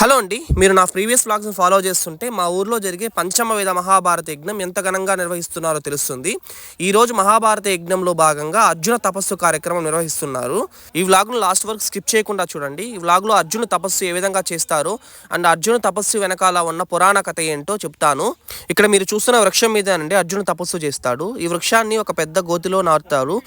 Hello అండి మీరు నా ప్రీవియస్ వ్లాగ్స్ని ఫాలో చేస్తుంటే మా ఊర్లో జరిగే పంచమ వేద మహాభారత యజ్ఞం ఎంత ఘనంగా నిర్వహిస్తున్నారో తెలుస్తుంది. ఈరోజు మహాభారత యజ్ఞంలో భాగంగా అర్జున తపస్సు కార్యక్రమం నిర్వహిస్తున్నారు. ఈ వ్లాగ్ను లాస్ట్ వరకు స్కిప్ చేయకుండా చూడండి. ఈ వ్లాగ్లో అర్జున తపస్సు ఏ విధంగా చేస్తారో అండ్ అర్జున తపస్సు వెనకాల ఉన్న పురాణ కథ ఏంటో చెప్తాను. ఇక్కడ మీరు చూస్తున్న వృక్షం మీద అండి అర్జున తపస్సు చేస్తాడు. ఈ వృక్షాన్ని ఒక పెద్ద గోతిలో నాటుతారు.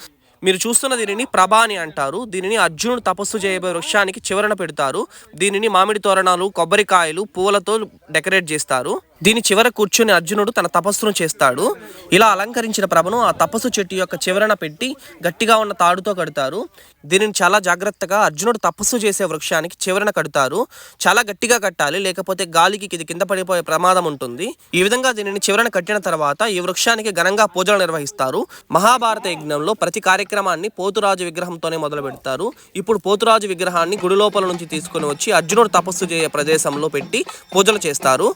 మీరు చూస్తున్న దీనిని ప్రభ అని అంటారు. దీనిని అర్జునుడు తపస్సు చేయబోయే వృక్షానికి చివరన పెడతారు. దీనిని మామిడి తోరణాలు కొబ్బరికాయలు పూలతో డెకరేట్ చేస్తారు. దీని చివర కూర్చుని అర్జునుడు తన తపస్సును చేస్తాడు. ఇలా అలంకరించిన ప్రభను ఆ తపస్సు చెట్టు యొక్క చివరన పెట్టి గట్టిగా ఉన్న తాడుతో కడతారు. దీనిని చాలా జాగ్రత్తగా అర్జునుడు తపస్సు చేసే వృక్షానికి చివరన కడతారు. చాలా గట్టిగా కట్టాలి లేకపోతే గాలికి ఇది కింద పడిపోయే ప్రమాదం ఉంటుంది. ఈ విధంగా దీనిని చివరన కట్టిన తర్వాత ఈ వృక్షానికి ఘనంగా పూజలు నిర్వహిస్తారు. మహాభారత యజ్ఞంలో ప్రతి కార్యక్రమాన్ని పోతురాజు విగ్రహంతోనే మొదలు పెడతారు. ఇప్పుడు పోతురాజు విగ్రహాన్ని గుడి లోపల నుంచి తీసుకొని వచ్చి అర్జునుడు తపస్సు చేసే ప్రదేశంలో పెట్టి పూజలు చేస్తారు.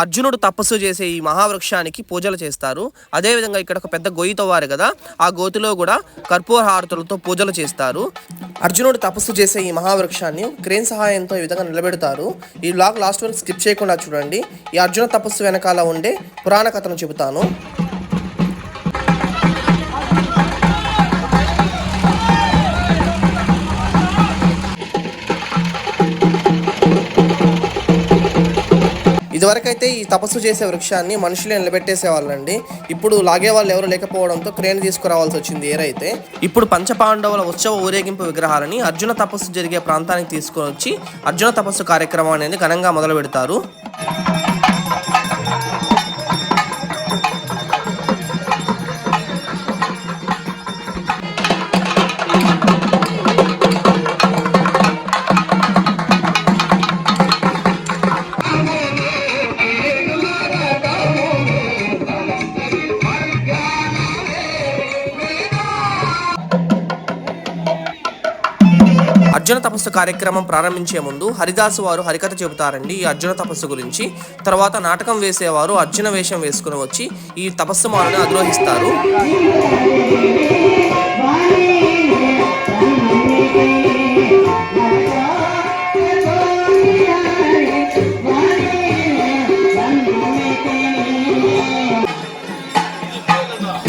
అర్జునుడు తపస్సు చేసే ఈ మహావృక్షానికి పూజలు చేస్తారు. అదేవిధంగా ఇక్కడ ఒక పెద్ద గొయ్యి తవ్వారు కదా ఆ గోతిలో కూడా కర్పూర హారతులతో పూజలు చేస్తారు. అర్జునుడు తపస్సు చేసే ఈ మహావృక్షాన్ని క్రేన్ సహాయంతో ఈ విధంగా నిలబెడతారు. ఈ బ్లాగ్ లాస్ట్ వరకు స్కిప్ చేయకుండా చూడండి. ఈ అర్జున తపస్సు వెనకాల ఉండే పురాణ కథను చెబుతాను. ఇదివరకైతే ఈ తపస్సు చేసే వృక్షాన్ని మనుషులే నిలబెట్టేసేవాళ్ళండి. ఇప్పుడు లాగే వాళ్ళు ఎవరు లేకపోవడంతో క్రేన్ తీసుకురావాల్సి వచ్చింది ఏరైతే. ఇప్పుడు పంచపాండవుల ఉత్సవ ఊరేగింపు విగ్రహాలని అర్జున తపస్సు జరిగే ప్రాంతానికి తీసుకొని వచ్చి అర్జున తపస్సు కార్యక్రమం అనేది ఘనంగా మొదలు పెడతారు అర్జున తపస్సు కార్యక్రమం ప్రారంభించే ముందు హరిదాసు వారు హరికథ చెబుతారండి ఈ అర్జున తపస్సు గురించి. తర్వాత నాటకం వేసేవారు అర్జున వేషం వేసుకుని వచ్చి ఈ తపస్సు మాలను అధిరోహిస్తారు.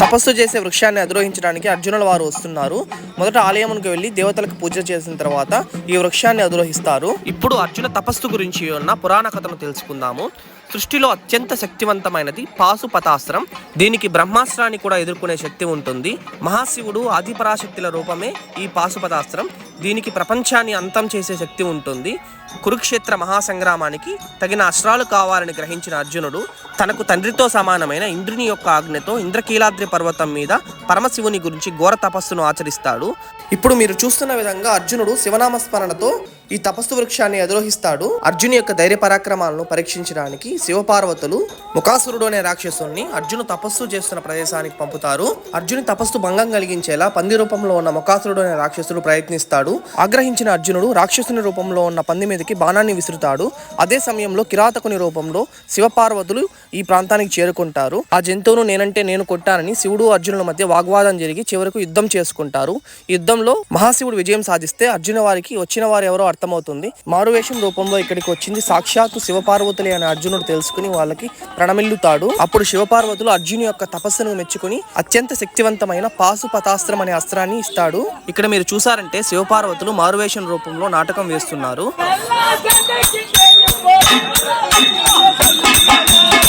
తపస్సు చేసే వృక్షాన్ని అధిరోహించడానికి అర్జునుల వారు వస్తున్నారు. మొదట ఆలయమునికి వెళ్ళి దేవతలకు పూజ చేసిన తర్వాత ఈ వృక్షాన్ని అధిరోహిస్తారు. ఇప్పుడు అర్జున తపస్సు గురించి ఉన్న పురాణ కథను తెలుసుకుందాము. సృష్టిలో అత్యంత శక్తివంతమైనది పాశుపతాస్త్రం. దీనికి బ్రహ్మాస్త్రాన్ని కూడా ఎదుర్కొనే శక్తి ఉంటుంది. మహాశివుడు ఆదిపరాశక్తుల రూపమే ఈ పాశుపతాస్త్రం. దీనికి ప్రపంచాన్ని అంతం చేసే శక్తి ఉంటుంది. కురుక్షేత్ర మహాసంగ్రామానికి తగిన అస్త్రాలు కావాలని గ్రహించిన అర్జునుడు తనకు తండ్రితో సమానమైన ఇంద్రుని యొక్క ఆజ్ఞతో ఇంద్రకీలాద్రి పర్వతం మీద పరమశివుని గురించి ఘోర తపస్సును ఆచరిస్తాడు. ఇప్పుడు మీరు చూస్తున్న విధంగా అర్జునుడు శివనామస్మరణతో ఈ తపస్సు వృక్షాన్ని అధిరోహిస్తాడు. అర్జున్ యొక్క ధైర్య పరాక్రమాలను పరీక్షించడానికి శివపార్వతులు ముఖాసురుడు అనే రాక్షసుని అర్జును తపస్సు చేస్తున్న ప్రదేశానికి పంపుతారు. అర్జుని తపస్సు భంగం కలిగించేలా పంది రూపంలో ఉన్న ముఖాసురుడు అనే రాక్షసుడు ప్రయత్నిస్తాడు. ఆగ్రహించిన అర్జునుడు రాక్షసుని రూపంలో ఉన్న పంది మీదకి బాణాన్ని విసురుతాడు. అదే సమయంలో కిరాతకుని రూపంలో శివపార్వతులు ఈ ప్రాంతానికి చేరుకుంటారు. ఆ జంతువును నేనంటే నేను కొట్టానని శివుడు అర్జునుల మధ్య వాగ్వాదం జరిగి చివరకు యుద్ధం చేసుకుంటారు. యుద్ధంలో మహాశివుడు విజయం సాధిస్తే అర్జున వారికి వచ్చిన వారు ఎవరో అర్థమవుతుంది మారువేషం రూపంలో ఇక్కడికి వచ్చింది సాక్షాత్తు శివపార్వతులే అని అర్జునుడు తెలుసుకుని వాళ్ళకి ప్రణమిల్లుతాడు. అప్పుడు శివపార్వతులు అర్జును యొక్క తపస్సును మెచ్చుకుని అత్యంత శక్తివంతమైన పాశుపతాస్త్రం అనే అస్త్రాన్ని ఇస్తాడు. ఇక్కడ మీరు చూసారంటే శివపార్వతులు మారువేషం రూపంలో నాటకం వేస్తున్నారు.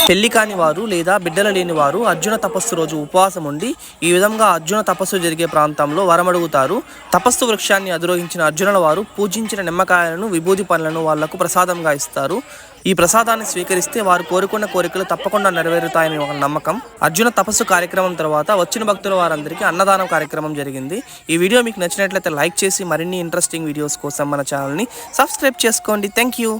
పెళ్ళి కాని వారు లేదా బిడ్డలు లేని వారు అర్జున తపస్సు రోజు ఉపవాసం ఉండి ఈ విధంగా అర్జున తపస్సు జరిగే ప్రాంతంలో వరమడుగుతారు తపస్సు వృక్షాన్ని అధిరోహించిన అర్జునుల వారు పూజించిన నిమ్మకాయలను విభూది పనులను వాళ్ళకు ప్రసాదంగా ఇస్తారు. ఈ ప్రసాదాన్ని స్వీకరిస్తే వారు కోరుకున్న కోరికలు తప్పకుండా నెరవేరుతాయని ఒక నమ్మకం. అర్జున తపస్సు కార్యక్రమం తర్వాత వచ్చిన భక్తుల వారందరికీ అన్నదానం కార్యక్రమం జరిగింది. ఈ వీడియో మీకు నచ్చినట్లయితే లైక్ చేసి మరిన్ని ఇంట్రెస్టింగ్ వీడియోస్ కోసం మన ఛానల్ని సబ్స్క్రైబ్ చేసుకోండి. Thank you